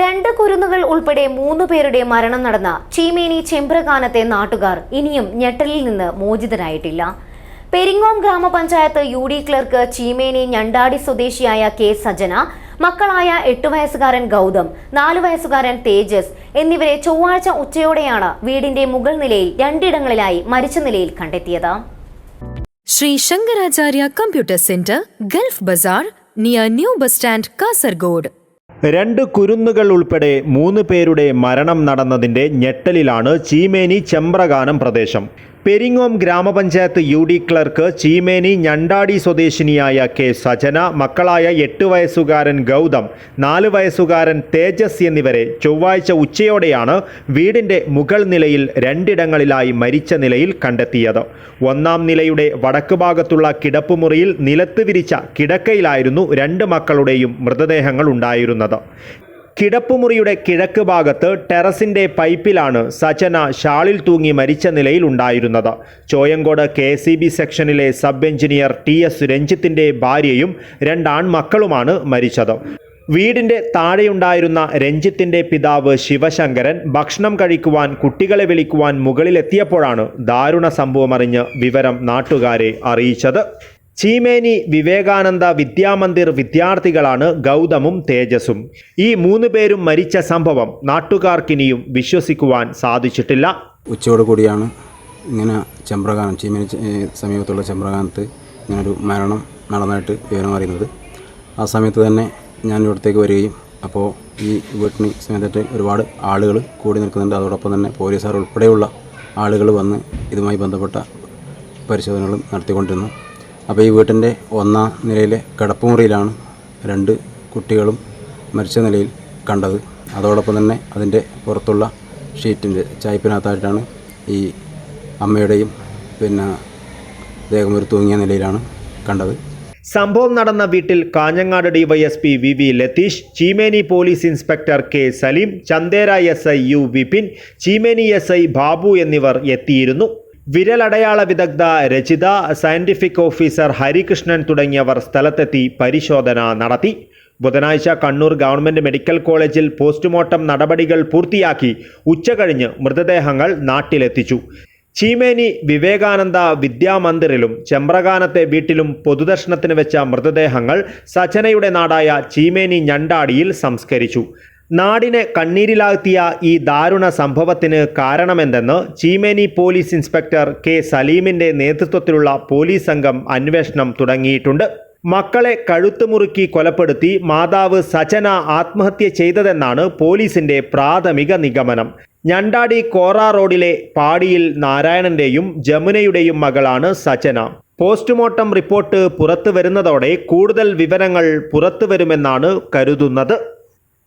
രണ്ട് കുരുന്നുകൾ ഉൾപ്പെടെ മൂന്ന് പേരുടെ മരണം നടന്ന ചീമേനി ചെമ്പ്രകാനത്തെ നാട്ടുകാർ ഇനിയും ഞെട്ടലിൽ നിന്ന് മോചിതരായിട്ടില്ല. പെരിങ്ങോം ഗ്രാമപഞ്ചായത്ത് U D clerk Cheemeni Njandadi സ്വദേശിയായ കെ സജന മക്കളായ എട്ടു വയസ്സുകാരൻ ഗൗതം നാലു വയസ്സുകാരൻ തേജസ് എന്നിവരെ ചൊവ്വാഴ്ച ഉച്ചയോടെയാണ് വീടിന്റെ മുകൾ നിലയിൽ രണ്ടിടങ്ങളിലായി മരിച്ച നിലയിൽ കണ്ടെത്തിയത്. Sri Shankaracharya computer centre Gulf bazaar near new bus stand Kasaragod. രണ്ട് കുരുന്നുകൾ ഉൾപ്പെടെ മൂന്ന് പേരുടെ മരണം നടന്നതിന്റെ ഞെട്ടലിലാണ് ചീമേനി ചെമ്പ്രകാനം പ്രദേശം. പെരിങ്ങോം ഗ്രാമപഞ്ചായത്ത് U D clerk Cheemeni Njandadi സ്വദേശിനിയായ കെ സജന മക്കളായ എട്ട് വയസ്സുകാരൻ ഗൗതം നാല് വയസ്സുകാരൻ തേജസ് എന്നിവരെ ചൊവ്വാഴ്ച ഉച്ചയോടെയാണ് വീടിന്റെ മുകൾ നിലയിൽ രണ്ടിടങ്ങളിലായി മരിച്ച നിലയിൽ കണ്ടെത്തിയത്. ഒന്നാം നിലയുടെ വടക്ക് ഭാഗത്തുള്ള കിടപ്പുമുറിയിൽ നിലത്ത് വിരിച്ച കിടക്കയിലായിരുന്നു രണ്ട് മക്കളുടെയും മൃതദേഹങ്ങൾ ഉണ്ടായിരുന്നത്. കിടപ്പുമുറിയുടെ കിഴക്ക് ഭാഗത്ത് ടെറസിന്റെ പൈപ്പിലാണ് സജന ഷാളിൽ തൂങ്ങി മരിച്ച നിലയിൽ ഉണ്ടായിരുന്നത്. ചോയങ്കോട് കെ സി ബി സെക്ഷനിലെ സബ് എഞ്ചിനീയർ ടി എസ് രഞ്ജിത്തിന്റെ ഭാര്യയും രണ്ടാൺമക്കളുമാണ് മരിച്ചത്. വീടിന്റെ താഴെയുണ്ടായിരുന്ന രഞ്ജിത്തിന്റെ പിതാവ് ശിവശങ്കരൻ ഭക്ഷണം കഴിക്കുവാൻ കുട്ടികളെ വിളിക്കുവാൻ മുകളിലെത്തിയപ്പോഴാണ് ദാരുണ സംഭവമറിഞ്ഞ് വിവരം നാട്ടുകാരെ അറിയിച്ചത്. ചീമേനി വിവേകാനന്ദ വിദ്യാമന്ദിർ വിദ്യാർത്ഥികളാണ് ഗൗതമും തേജസും ഈ മൂന്ന് പേരും മരിച്ച സംഭവം നാട്ടുകാർക്കിനിയും വിശ്വസിക്കുവാൻ സാധിച്ചിട്ടില്ല. ഉച്ചയോട് കൂടിയാണ് ഇങ്ങനെ ചെമ്പ്രകാനം ചീമേനി സമീപത്തുള്ള ചെമ്പ്രകാനത്ത് ഇങ്ങനൊരു മരണം നടന്നായിട്ട് വിവരം അറിയുന്നത്. ആ സമയത്ത് തന്നെ ഞാൻ ഇവിടത്തേക്ക് വരികയും അപ്പോൾ ഈ വീട്ടിന് സമയത്തായിട്ട് ഒരുപാട് ആളുകൾ കൂടി നിൽക്കുന്നുണ്ട്. അതോടൊപ്പം തന്നെ പോലീസുകാർ ഉൾപ്പെടെയുള്ള ആളുകൾ വന്ന് ഇതുമായി ബന്ധപ്പെട്ട പരിശോധനകളും നടത്തിക്കൊണ്ടിരുന്നു. അപ്പോൾ ഈ വീട്ടിന്റെ ഒന്നാം നിലയിലെ കിടപ്പുമുറിയിലാണ് രണ്ട് കുട്ടികളും മരിച്ച നിലയിൽ കണ്ടത്. അതോടൊപ്പം തന്നെ അതിന്റെ പുറത്തുള്ള ഷീറ്റിന്റെ ചായ്പിനകത്തായിട്ടാണ് ഈ അമ്മയുടെയും പിന്നെ ദേഹം ഒരു തൂങ്ങിയ നിലയിലാണ് കണ്ടത്. സംഭവം നടന്ന വീട്ടിൽ Kanhangad DYSP V V Latheesh Cheemeni police inspector K Saleem Chandera S I U Vipin Cheemeni S I Babu എന്നിവർ എത്തിയിരുന്നു. വിരലടയാള വിദഗ്ധ രചിത സയന്റിഫിക് ഓഫീസർ ഹരികൃഷ്ണൻ തുടങ്ങിയവർ സ്ഥലത്തെത്തി പരിശോധന നടത്തി. ബുധനാഴ്ച കണ്ണൂർ ഗവൺമെന്റ് മെഡിക്കൽ കോളേജിൽ പോസ്റ്റ്മോർട്ടം നടപടികൾ പൂർത്തിയാക്കി ഉച്ചകഴിഞ്ഞ് മൃതദേഹങ്ങൾ നാട്ടിലെത്തിച്ചു. ചീമേനി വിവേകാനന്ദ വിദ്യാമന്ദിറിലും ചെമ്പ്രകാനത്തെ വീട്ടിലും പൊതുദർശനത്തിന് വെച്ച മൃതദേഹങ്ങൾ സചനയുടെ നാടായ ചീമേനി ഞണ്ടാടിയിൽ സംസ്കരിച്ചു. നാടിനെ കണ്ണീരിലാഴ്ത്തിയ ഈ ദാരുണ സംഭവത്തിന് കാരണമെന്തെന്ന് ചീമേനി പോലീസ് ഇൻസ്പെക്ടർ കെ സലീമിന്റെ നേതൃത്വത്തിലുള്ള പോലീസ് സംഘം അന്വേഷണം തുടങ്ങിയിട്ടുണ്ട്. മക്കളെ കഴുത്തുമുറുക്കി കൊലപ്പെടുത്തി മാതാവ് സജന ആത്മഹത്യ ചെയ്തതെന്നാണ് പോലീസിന്റെ പ്രാഥമിക നിഗമനം. ഞണ്ടാടി കോറ റോഡിലെ പാടിയിൽ നാരായണന്റെയും ജമുനയുടെയും മകളാണ് സജന. പോസ്റ്റ്മോർട്ടം റിപ്പോർട്ട് പുറത്തു വരുന്നതോടെ കൂടുതൽ വിവരങ്ങൾ പുറത്തു വരുമെന്നാണ് കരുതുന്നത്.